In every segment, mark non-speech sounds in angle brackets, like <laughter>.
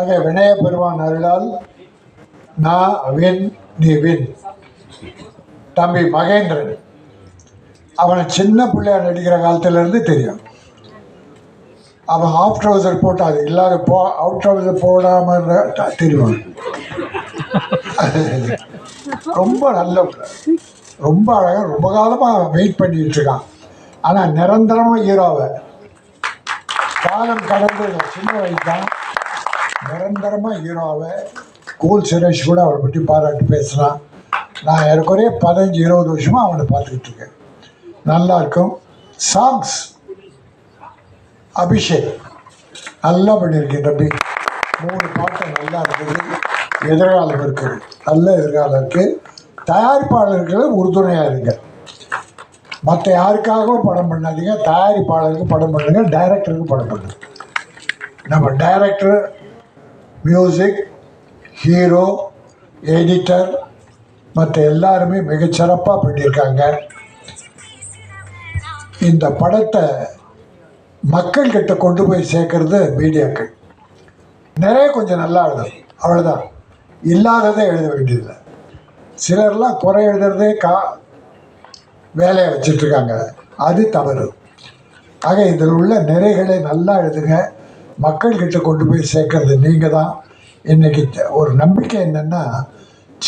ஆக வினய பெருமான் அருளால் நான் வின் நீ வின். தம்பி மகேந்திரன் அவனை சின்ன பிள்ளையா நடிக்கிற காலத்திலேருந்து தெரியும். அவன் ஆஃப் ட்ரௌசர் போட்டு அது இல்லாத போ அவுட் ட்ரௌசர் போடாமல் தெரியும் ரொம்ப நல்ல ரொம்ப அழகாக ரொம்ப காலமாக வெயிட் பண்ணிட்டு இருக்கான். ஆனால் நிரந்தரமாக ஹீரோவை காலம் கடந்து சின்ன வயசு தான் நிரந்தரமாக ஹீரோவை கூல் சுரேஷ் கூட அவரை பற்றி பாராட்டி பேசுகிறான் நான் ஏறக்குறைய பதினஞ்சு இருபது வருஷமாக அவனை பார்த்துக்கிட்டு இருக்கேன். நல்லா இருக்கும். சாங்ஸ் அபிஷேக். நல்லா பண்ணியிருக்கேன் தம்பி. மூணு பாட்டு நல்லா இருக்குது. எதிர்காலம் இருக்குது. நல்ல எதிர்காலம் இருக்குது தயாரிப்பாளர்கள் உறுதுணையாக இருங்க. மற்ற யாருக்காகவும் படம் பண்ணாதீங்க. தயாரிப்பாளருக்கு படம் பண்ணுங்க. டைரக்டருக்கு படம் பண்ணுங்க. நம்ம டைரக்டர் மியூசிக் ஹீரோ எடிட்டர் மற்ற எல்லாருமே மிகச்சிறப்பாக பண்ணியிருக்காங்க. இந்த படத்தை மக்கள்கிட்ட கொண்டு போய் சேர்க்கறது மீடியாக்கள். நிறைய கொஞ்சம் நல்லா எழுதும் அவ்வளோதான் இல்லாததை எழுத வேண்டியதில்லை. சிலர்லாம் குறை எழுதுறதே கா வேலையை வச்சிட்ருக்காங்க அது தவறு. ஆக இதில் உள்ள நிறைகளை நல்லா எழுதுங்க. மக்கள்கிட்ட கொண்டு போய் சேர்க்கறது நீங்கள் தான் இன்றைக்கி ஒரு நம்பிக்கை என்னென்னா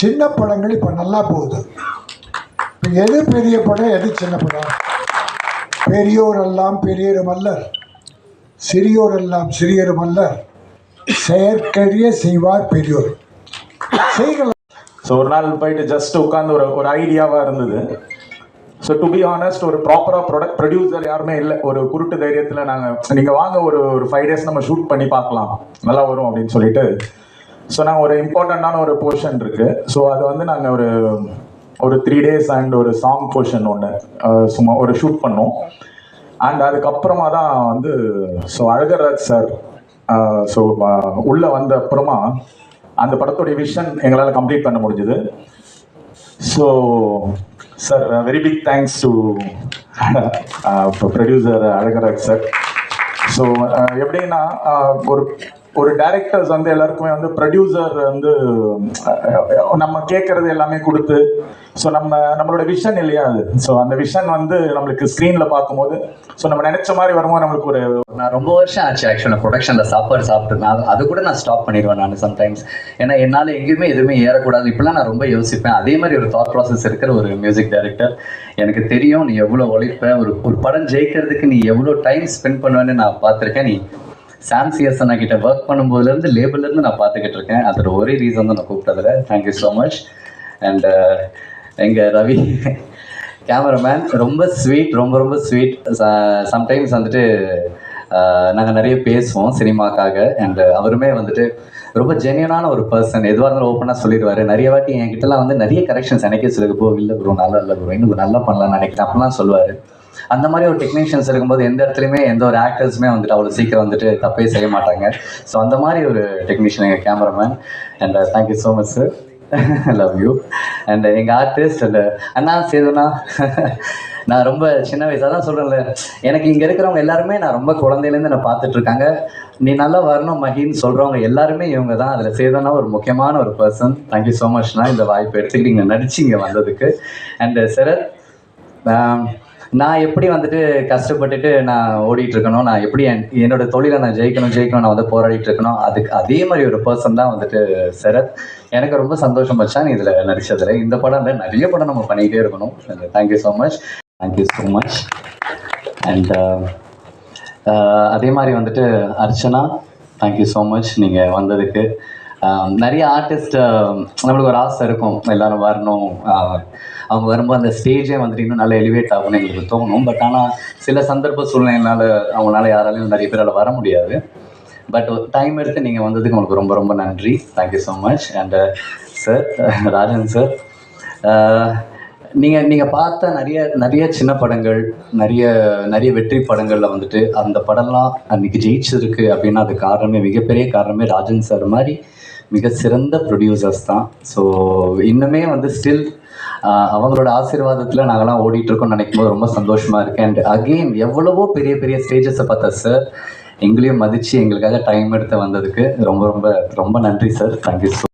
சின்ன படங்கள் இப்போ நல்லா போகுது. இப்போ எது பெரிய படம் எது சின்ன படம் பெரியோரெல்லாம் பெரியரும் அல்லர் சிறியோரெல்லாம் சிறியரும் அல்லர் செயற்கரிய செய்வார் பெரியோர். செய்கலாம். ஸோ ஒரு நாள் போயிட்டு ஜஸ்ட் உட்காந்து ஒரு ஒரு ஐடியாவாக இருந்தது. ஸோ டு பி ஆனஸ்ட் ஒரு ப்ராப்பராக ப்ரொடக்ட் ப்ரொடியூசர் யாருமே இல்லை. ஒரு குருட்டு தைரியத்தில் நாங்கள் நீங்கள் வாங்க ஒரு ஒரு ஃபைவ் டேஸ் நம்ம ஷூட் பண்ணி பார்க்கலாம். நல்லா வரும் அப்படின்னு சொல்லிட்டு. ஸோ நாங்கள் ஒரு இம்பார்ட்டண்ட்டான ஒரு போர்ஷன் இருக்கு. ஸோ அது வந்து நாங்கள் ஒரு ஒரு த்ரீ டேஸ் அண்ட் ஒரு சாங் போர்ஷன் ஒன்று சும்மா ஒரு ஷூட் பண்ணோம். அண்ட் அதுக்கப்புறமா தான் வந்து ஸோ அழகராஜ் சார் ஸோ உள்ளே வந்த அப்புறமா அந்த படத்துடைய விஷன் எங்களால் கம்ப்ளீட் பண்ண முடிஞ்சுது. So sir very big thanks to producer Alagaraj sir so எப்படின்னா ஒரு ஒரு டைரக்டர்ஸ் வந்து எல்லாருக்குமே வந்து ப்ரொடியூசர் வந்து நம்ம கேட்கறது எல்லாமே கொடுத்து ஸோ நம்ம நம்மளோட விஷன் இல்லையா அது? ஸோ அந்த விஷன் வந்து நம்மளுக்கு ஸ்க்ரீனில் பார்க்கும்போது ஸோ நம்ம நினைச்ச மாதிரி வரும்போது நம்மளுக்கு ஒரு நான் ரொம்ப வருஷம் ஆச்சு ஆக்சுவலாக ப்ரொடக்ஷனில் சாப்பாடு சாப்பிட்டு. நான் அது கூட நான் ஸ்டாப் பண்ணிடுவேன் நான் சம்டைம்ஸ் ஏன்னா என்னால் எங்கேயுமே எதுவுமே ஏறக்கூடாது. இப்படிலாம் நான் ரொம்ப யோசிப்பேன். அதே மாதிரி ஒரு தாட் ப்ராசஸ் இருக்கிற ஒரு மியூசிக் டைரக்டர் எனக்கு தெரியும் நீ எவ்வளோ உழைப்ப ஒரு ஒரு படம் ஜெயிக்கிறதுக்கு நீ எவ்வளோ டைம் ஸ்பெண்ட் பண்ணுவேன்னு நான் பார்த்துருக்கேன். நீ சாம் சிஎஸ்என் கிட்ட ஒர்க் பண்ணும்போதுலேருந்து லேபிள்லேருந்து நான் பார்த்துக்கிட்டு இருக்கேன். அதோட ஒரே ரீசன் தான் நான் கூப்பிட்டதில்ல thank you so much and uh, எங்கள் ரவி கேமராமேன் ரொம்ப ஸ்வீட் ரொம்ப ரொம்ப ஸ்வீட் சம்டைம்ஸ் வந்துட்டு uh, நாங்கள் நிறைய பேசுவோம் சினிமாக்காக. அண்ட் uh, அவருமே வந்துட்டு ரொம்ப ஜென்யூனான ஒரு பர்சன் எதுவாக இருந்தாலும் ஓப்பனாக சொல்லிடுவாரு. நிறைய வாட்டி என்கிட்டலாம் வந்து நிறைய கரெக்ஷன்ஸ் எனக்கே சொல்லுங்க போ இல்லை ப்ரோ நல்லா இல்லை ப்ரோ இன்னும் நல்லா பண்ணலாம்னு நினைக்கிறேன். அப்படிலாம் சொல்லுவார். அந்த மாதிரி ஒரு டெக்னீஷியன்ஸ் இருக்கும்போது எந்த இடத்துலையுமே எந்த ஒரு ஆக்டர்ஸுமே வந்துட்டு அவ்வளோ சீக்கிரம் வந்துட்டு தப்பே செய்ய மாட்டாங்க. ஸோ அந்த மாதிரி ஒரு டெக்னீஷியன் எங்கள் cameraman and thank you so much sir love you and எங்கள் ஆர்டிஸ்ட் அண்ட் அண்ணா சேதுண்ணா. <laughs> நான் ரொம்ப சின்ன வயசாக தான் சொல்கிறேன்ல எனக்கு இங்கே இருக்கிறவங்க எல்லாருமே நான் ரொம்ப குழந்தையிலேருந்து நான் பார்த்துட்ருக்காங்க. நீ நல்லா வரணும் மகின்னு சொல்கிறவங்க எல்லாருமே இவங்க தான். அதில் சேதனா ஒரு முக்கியமான ஒரு பர்சன் தேங்க்யூ ஸோ மச்ண்ணா இந்த வாய்ப்பு எடுத்துக்கிட்டு இங்கே நடிச்சு இங்கே வந்ததுக்கு. அண்டு uh, சரத் um, நான் எப்படி வந்துட்டு கஷ்டப்பட்டுட்டு நான் ஓடிட்டு இருக்கணும் நான் எப்படி என் என்னோட தொழிலை நான் ஜெயிக்கணும் ஜெயிக்கணும் நான் வந்து போராடிட்டு இருக்கணும் அதுக்கு அதே மாதிரி ஒரு பர்சன் தான் வந்துட்டு சரத். எனக்கு ரொம்ப சந்தோஷம் வச்சான் இதில் நடித்ததில் இந்த படம் இல்லை நிறைய படம் நம்ம பண்ணிக்கிட்டே இருக்கணும். Thank you so much thank you so much and அதே மாதிரி வந்துட்டு அர்ச்சனா தேங்க்யூ ஸோ மச் நீங்கள் வந்ததுக்கு நிறைய ஆர்டிஸ்ட் நம்மளுக்கு ஒரு ஆசை இருக்கும். எல்லாரும் வரணும். அவங்க வரும்போது அந்த ஸ்டேஜே வந்துட்டு இன்னும் நல்லா எலிவேட் ஆகும்னு எங்களுக்கு தோணும். பட் ஆனால் சில சந்தர்ப்ப சூழ்நிலைனால அவங்களால யாராலையும் நிறைய பேரால் வர முடியாது. பட் டைம் எடுத்து நீங்கள் வந்ததுக்கு உங்களுக்கு ரொம்ப ரொம்ப நன்றி. Thank you so much and sir Rajan sir நீங்கள் நீங்கள் பார்த்த நிறைய நிறைய சின்ன படங்கள் நிறைய நிறைய வெற்றி படங்களில் வந்துட்டு அந்த படம்லாம் அன்றைக்கி ஜெயிச்சிருக்கு அப்படின்னா அது காரணமே மிகப்பெரிய காரணமே ராஜன் சார் மாதிரி மிக சிறந்த ப்ரொடியூசர்ஸ் தான். ஸோ இன்னுமே வந்து ஸ்டில் அவங்களோட ஆசீர்வாதத்தில் நாங்களாம் ஓடிட்டுருக்கோம்னு நினைக்கும் போது ரொம்ப சந்தோஷமாக இருக்கேன் அண்ட் அகெயின் எவ்வளவோ பெரிய பெரிய ஸ்டேஜஸை பார்த்தா சார் எங்களையும் மதித்து எங்களுக்காக டைம் எடுத்து வந்ததுக்கு ரொம்ப ரொம்ப ரொம்ப நன்றி சார் தேங்க்யூ ஸோ